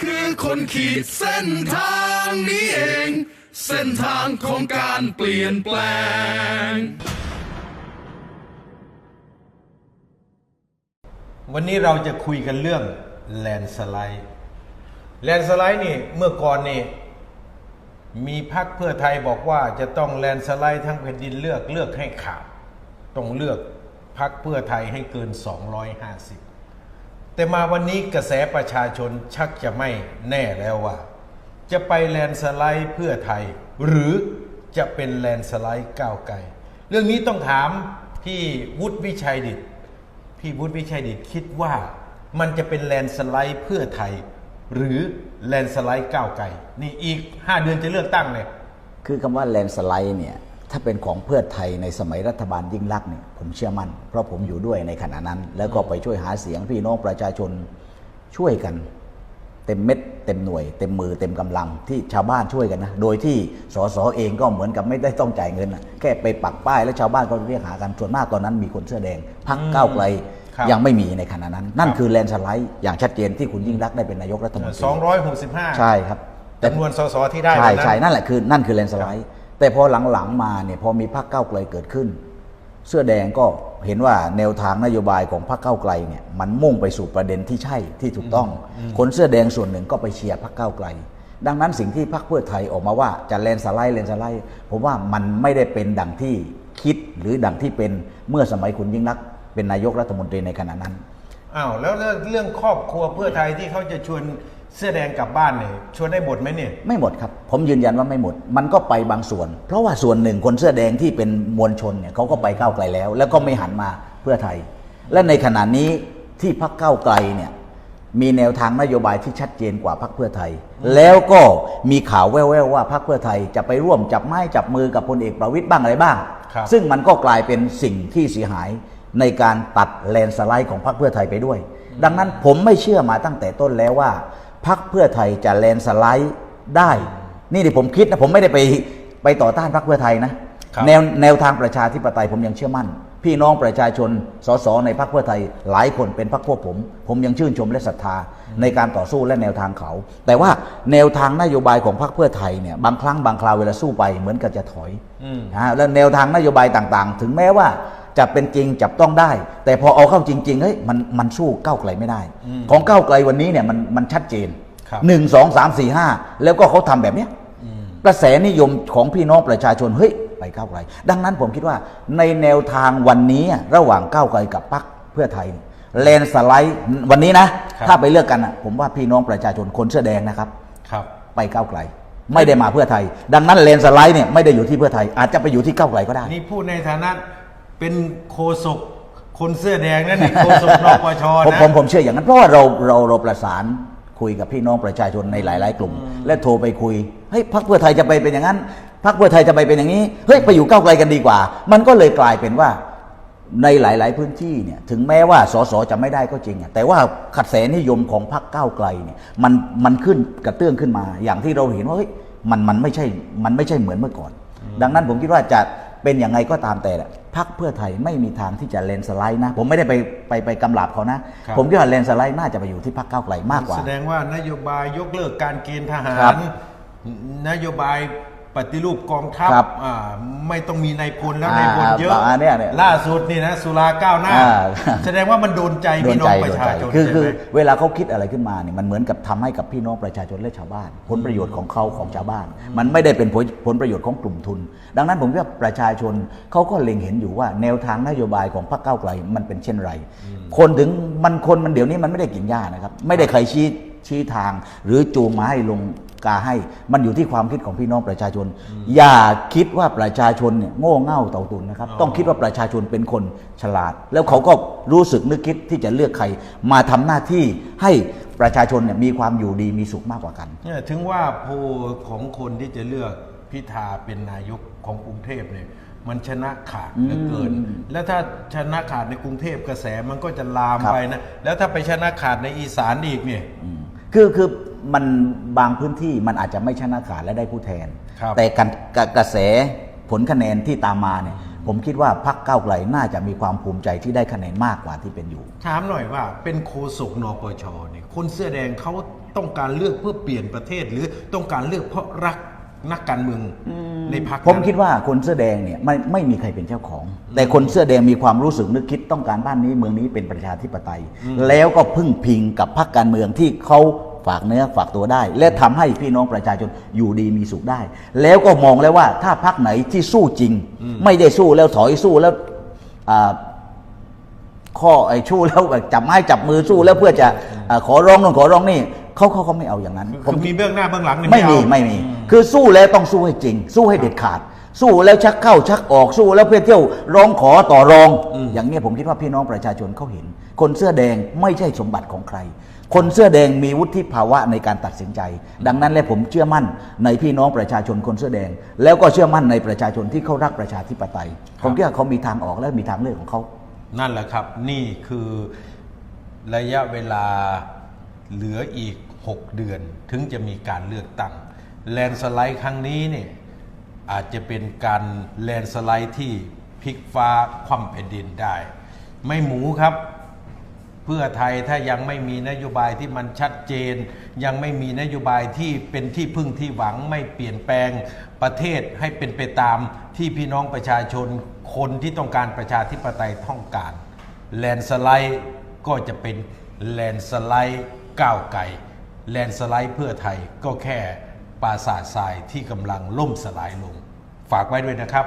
คือคนขีดเส้นทางนี้เอง เส้นทางของการเปลี่ยนแปลง วันนี้เราจะคุยกันเรื่องแลนสไลด์ แลนสไลด์นี่เมื่อก่อนนี่มีพักเพื่อไทยบอกว่าจะต้องแลนสไลด์ทั้งแผ่นดินเลือกเลือกให้ขาดต้องเลือกพักเพื่อไทยให้เกิน 250 แต่มาวันนี้กระแสประชาชนชักจะไม่แน่แล้วว่า จะไปแลนสไลด์เพื่อไทย หรือจะเป็นแลนสไลด์ก้าวไกล เรื่องนี้ต้องถามพี่วุฒิวิชัยดิตพี่วุฒิวิชัยดิตคิดว่ามันจะเป็นแลนสไลด์เพื่อไทย หรือแลนสไลด์ก้าวไกลนี่อีก 5 เดือนจะเลือกตั้งเลยคือคำว่าแลนสไลด์เนี่ย ถ้าเป็นของเพื่อไทยในสมัยรัฐบาลยิ่งลักษณ์เนี่ยผมเชื่อมั่น เพราะผมอยู่ด้วยในขณะนั้น แล้วก็ไปช่วยหาเสียงพี่น้องประชาชนช่วยกัน เต็มเม็ดเต็มหน่วย เต็มมือเต็มกำลังที่ชาวบ้านช่วยกันนะ โดยที่สสเองก็เหมือนกับไม่ได้ต้องจ่ายเงินนะแค่ไปปักป้ายแล้วชาวบ้านก็เรียกหากันส่วนมากตอนนั้นมีคนเสื้อแดงพักก้าวไกลครับยังไม่มีในขณะนั้น นั่นครับคือแลนสไลด์อย่างชัดเจนที่คุณยิ่งรักษณ์ได้เป็นนายกรัฐมนตรี265 ใช่ครับจำนวนสสที่ได้ใช่วันนั้นใช่นั่นแหละคือนั่นคือแลนสไลด์ แต่พอหลังๆมาเนี่ยพอมีพรรคก้าวไกลเกิดขึ้น เสื้อแดงก็เห็นว่าแนวทางนโยบายของพรรคก้าวไกลเนี่ยมันมุ่งไปสู่ประเด็นที่ใช่ที่ถูกต้อง คนเสื้อแดงส่วนหนึ่งก็ไปเชียร์พรรคก้าวไกล ดังนั้นสิ่งที่พรรคเพื่อไทยออกมาว่าจะแลนสไลด์แลนสไลด์ผมว่ามันไม่ได้เป็นดังที่คิดหรือดังที่เป็นเมื่อสมัยคุณยิ่งรักษณ์เป็นนายกรัฐมนตรีในขณะนั้นอ้าวแล้วเรื่องครอบครัวเพื่อไทยที่เขาจะชวน เสื้อแดงกลับบ้านเนี่ยชวนได้หมดไหมเนี่ย ไม่หมดครับ ผมยืนยันว่าไม่หมด มันก็ไปบางส่วน เพราะว่าส่วนหนึ่งคนเสื้อแดงที่เป็นมวลชนเนี่ยเขาก็ไปก้าวไกลแล้ว แล้วก็ไม่หันมาเพื่อไทย และในขณะนี้ที่พักก้าวไกลเนี่ยมีแนวทางนโยบายที่ชัดเจนกว่าพักเพื่อไทย แล้วก็มีข่าวแว่วๆว่าพักเพื่อไทยจะไปร่วมจับไม้จับมือกับพลเอกประวิตยบ้างอะไรบ้างครับซึ่งมันก็กลายเป็นสิ่งที่เสียหายในการตัดแลนด์สไลด์ของพรรคเพื่อไทยไปด้วย ดังนั้นผมไม่เชื่อมาตั้งแต่ต้นแล้วว่า พรรคเพื่อไทยจะแลนด์สไลด์ได้ นี่ที่ผมคิดนะผมไม่ได้ไปไปต่อต้านพรรคเพื่อไทยนะครับแนวแนวทางประชาธิปไตยผมยังเชื่อมั่น พี่น้องประชาชนสสในพรรคเพื่อไทย หลายคนเป็นพรรคพวกผม ผมยังชื่นชมและศรัทธาในการต่อสู้และแนวทางเขา แต่ว่าแนวทางนโยบายของพรรคเพื่อไทยเนี่ยบางครั้งบางคราวเวลาสู้ไปเหมือนกับจะถอยอืมนะฮะแล้วแนวทางนโยบายต่างๆ ถึงแม้ว่า จะเป็นจริงจับต้องได้ แต่พอเอาเข้าจริงๆเฮ้ยมันมันสู้ก้าวไกลไม่ได้ ของก้าวไกลวันนี้เนี่ยมันมันชัดเจนครับหนึ่งสองสามสี่ห้าแล้วก็เขาทำแบบเนี้ยกระแสนิยมของพี่น้องประชาชนเฮ้ยไปก้าวไกล ดังนั้นผมคิดว่าในแนวทางวันนี้ระหว่างก้าวไกลกับพรรคเพื่อไทยแลนสไลด์วันนี้นะครับถ้าไปเลือกกันนะผมว่าพี่น้องประชาชนคนเสื้อแดงนะครับครับ ไปก้าวไกล ไม่ได้มาเพื่อไทย ดังนั้นเลนสไลด์เนี่ยไม่ได้อยู่ที่เพื่อไทย อาจจะไปอยู่ที่ก้าวไกลก็ได้ นี่พูดในฐานะ เป็นโคศกคนเสื้อแดงนั่นนี่โคศกนปชผมนะ ผมผมเชื่ออย่างนั้นเพราะว่าเราเราเราประสานคุยกับพี่น้องประชาชนในหลาย ๆ กลุ่ม และโทรไปคุยเฮ้ยพรรคเพื่อไทยจะไปเป็นอย่างนั้นพรรคเพื่อไทยจะไปเป็นอย่างนี้เฮ้ยไปอยู่ก้าวไกลกันดีกว่า มันก็เลยกลายเป็นว่าในหลาย ๆ พื้นที่เนี่ยถึงแม้ว่าสสจะไม่ได้ก็จริงอะแต่ว่าขัดแสนิยมของพรรคก้าวไกลเนี่ยมันมันขึ้นกระเตื้องขึ้นมา อย่างที่เราเห็นว่าเฮ้ยมันมันไม่ใช่มันไม่ใช่เหมือนเมื่อก่อน ดังนั้นผมคิดว่าจะ เป็นอย่างไงก็ตามแต่แหละพรรคเพื่อไทยไม่มีทางที่จะเลนสไลด์นะ ผมไม่ได้ไปไปไปกำลับเขานะครับผมคิดว่าเลนสไลด์น่าจะไปอยู่ที่พรรคก้าวไกลมากกว่า แสดงว่านโยบายยกเลิกการเกณฑ์ทหาครัรบนโยบาย ปฏิรูปกองทัพครับอ่าไม่ต้องมีนายพลแล้วอ่านายพลเยอะอ่าเนี่ยเนี่ยล่าสุดนี่นะสุราก้าวหน้า อ่า แสดงว่ามันโดนใจโดพี่นน้อใจงปโดระนชาใจชนคือใช่คือไหม เวลาเขาคิดอะไรขึ้นมาเนี่ยมันเหมือนกับทำให้กับพี่น้องประชาชนและชาวบ้าน ผลประโยชน์ของเขาของชาวบ้าน มันไม่ได้เป็นผลผลประโยชน์ของกลุ่มทุน ดังนั้นผมคิดว่าประชาชนเขาก็เล็งเห็นอยู่ว่าแนวทางนโยบายของพรรคก้าวไกลมันเป็นเช่นไร คนถึงมันคนมันเดี๋ยวนี้มันไม่ได้กินหญ้านะครับ ไม่ได้ใครชี้ชี้ทาง หรือจูงมาให้ลง กาให้ มันอยู่ที่ความคิดของพี่น้องประชาชน อย่าคิดว่าประชาชนเนี่ยโง่เง่าเต่าตุนนะครับ ต้องคิดว่าประชาชนเป็นคนฉลาด แล้วเขาก็รู้สึกนึกคิดที่จะเลือกใคร มาทำหน้าที่ให้ประชาชนเนี่ยมีความอยู่ดีมีสุขมากกว่ากันเนี่ยถึงว่าโพลของคนที่จะเลือกพิธาเป็นนายกของกรุงเทพเนี่ยมันชนะขาดเหลือเกิน แล้วถ้าชนะขาดในกรุงเทพกระแสมันก็จะลามครับไปนะ แล้วถ้าไปชนะขาดในอีสานอีกเนี่ยอืมคือคือ มันบางพื้นที่มันอาจจะไม่ชนะขาดและได้ผู้แทน ครับแต่กันกระกระแสผลคะแนนที่ตามมาเนี่ยผมคิดว่าพรรคก้าวไกลน่าจะมีความภูมิใจที่ได้คะแนนมากกว่าที่เป็นอยู่ ถามหน่อยว่าเป็นโคศกนปชเนี่ยคนเสื้อแดงเขาต้องการเลือกเพื่อเปลี่ยนประเทศหรือต้องการเลือกเพราะรักนักการเมืองในพรรคผมนั้น คิดว่าคนเสื้อแดงเนี่ยไม่ไม่มีใครเป็นเจ้าของ แต่คนเสื้อแดงมีความรู้สึกนึกคิดต้องการบ้านนี้เมืองนี้เป็นประชาธิปไตย แล้วก็พึ่งพิงกับพรรคการเมืองที่เขา ฝากเนื้อฝากตัวได้ และทำให้พี่น้องประชาชนอยู่ดีมีสุขได้ แล้วก็มองแล้วว่าถ้าพรรคไหนที่สู้จริง ไม่ได้สู้แล้วถอยสู้แล้วอ่าข้อไอ้ชู้แล้วแบบจับไม้จับมือสู้แล้วเพื่อจะเอ่อขอร้องนู่นขอร้องนี่เขาเขาเขาไม่เอาอย่างนั้นคือมีเบื้องหน้าเบื้องหลังเนี่ยไม่มีเอาไม่มีคือสู้แล้วต้องสู้ให้จริง สู้ให้เด็ดขาด สู้แล้วชักเข้าชักออกสู้แล้วเพื่อเที่ยวร้องขอต่อรอง อย่างนี้ยผมคิดว่าพี่น้องประชาชนเขาเห็น คนเสื้อแดงไม่ใช่สมบัติของใคร คนเสื้อแดงมีวุฒิภาวะในการตัดสินใจ ดังนั้นและผมเชื่อมั่นในพี่น้องประชาชนคนเสื้อแดง แล้วก็เชื่อมั่นในประชาชนที่เขารักประชาธิปไตยผมคิดว่าเขามีทางออกและมีทางเลือกของเขา นั่นแหละครับ นี่คือระยะเวลาเหลืออีก 6 เดือน ถึงจะมีการเลือกตั้งแลนด์สไลด์ครั้งนี้เนี่ยอาจจะเป็นการแลนด์สไลด์ที่พลิกฟ้าคว่ำแผ่นดินได้ ไม่หมูครับ เพื่อไทยถ้ายังไม่มีนโยบายที่มันชัดเจน ยังไม่มีนโยบายที่เป็นที่พึ่งที่หวังไม่เปลี่ยนแปลงประเทศให้เป็นไปตามที่พี่น้องประชาชนคนที่ต้องการประชาธิปไตยต้องการแลนสไลด์ก็จะเป็นแลนสไลด์ก้าวไกลแลนสไลด์เพื่อไทยก็แค่ปราสาททรายที่กำลังล่มสลายลง ฝากไว้ด้วยนะครับ